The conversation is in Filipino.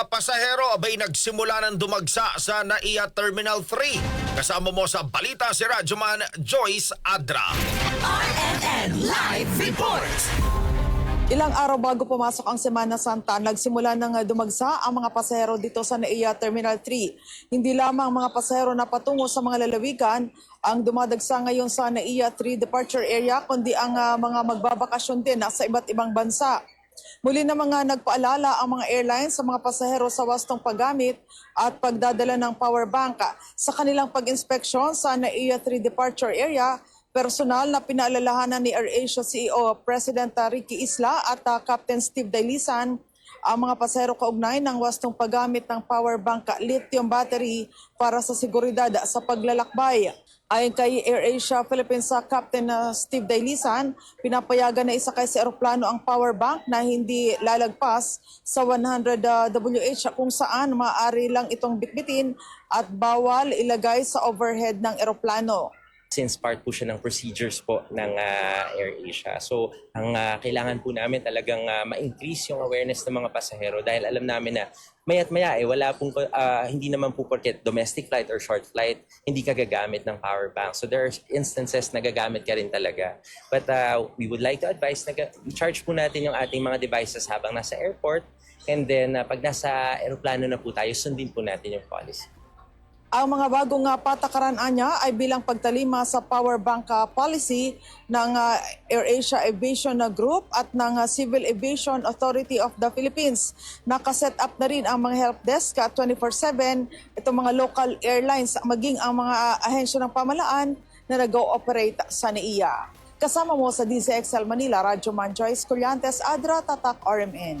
mga pasahero abay nagsimula ng dumagsa sa NAIA Terminal 3. Kasama mo sa balita si Radyoman Joyce Adra. RNN Live Report! Ilang araw bago pumasok ang Semana Santa, nagsimula nang dumagsa ang mga pasahero dito sa NAIA Terminal 3. Hindi lamang mga pasahero na patungo sa mga lalawigan ang dumadagsa ngayon sa NAIA 3 departure area, kundi ang uh, mga magbabakasyon din sa iba't ibang bansa. Muli na mga nagpaalala ang mga airlines sa mga pasahero sa wastong paggamit at pagdadala ng power bank. Sa kanilang pag-inspeksyon sa NAIA 3 departure area Personal na pinaalalahanan ni AirAsia CEO President Ricky Isla at uh, Captain Steve Dailisan ang mga pasahero kaugnay ng wastong paggamit ng power bank lithium battery para sa seguridad sa paglalakbay. Ayon kay AirAsia Philippines sa Captain uh, Steve Dailisan, pinapayagan na isakay sa eroplano ang power bank na hindi lalagpas sa 100 uh, WH kung saan maaari lang itong bitbitin at bawal ilagay sa overhead ng eroplano since part po siya ng procedures po ng uh, AirAsia. So, ang uh, kailangan po namin talagang uh, ma-increase yung awareness ng mga pasahero dahil alam namin na maya't maya eh, wala pong, uh, hindi naman po porket domestic flight or short flight, hindi ka gagamit ng power bank. So, there are instances na gagamit ka rin talaga. But uh, we would like to advise na charge po natin yung ating mga devices habang nasa airport and then uh, pag nasa aeroplano na po tayo, sundin po natin yung policy. Ang mga bagong uh, patakaran niya ay bilang pagtalima sa power bank uh, policy ng uh, AirAsia Aviation Group at ng Civil Aviation Authority of the Philippines. Nakaset up na rin ang mga help desk uh, 24-7, itong mga local airlines, maging ang mga ahensya ng pamalaan na nag-ooperate sa NAIA. Kasama mo sa DZXL Manila, Radyo Man Joyce Adra, Tatak, RMN.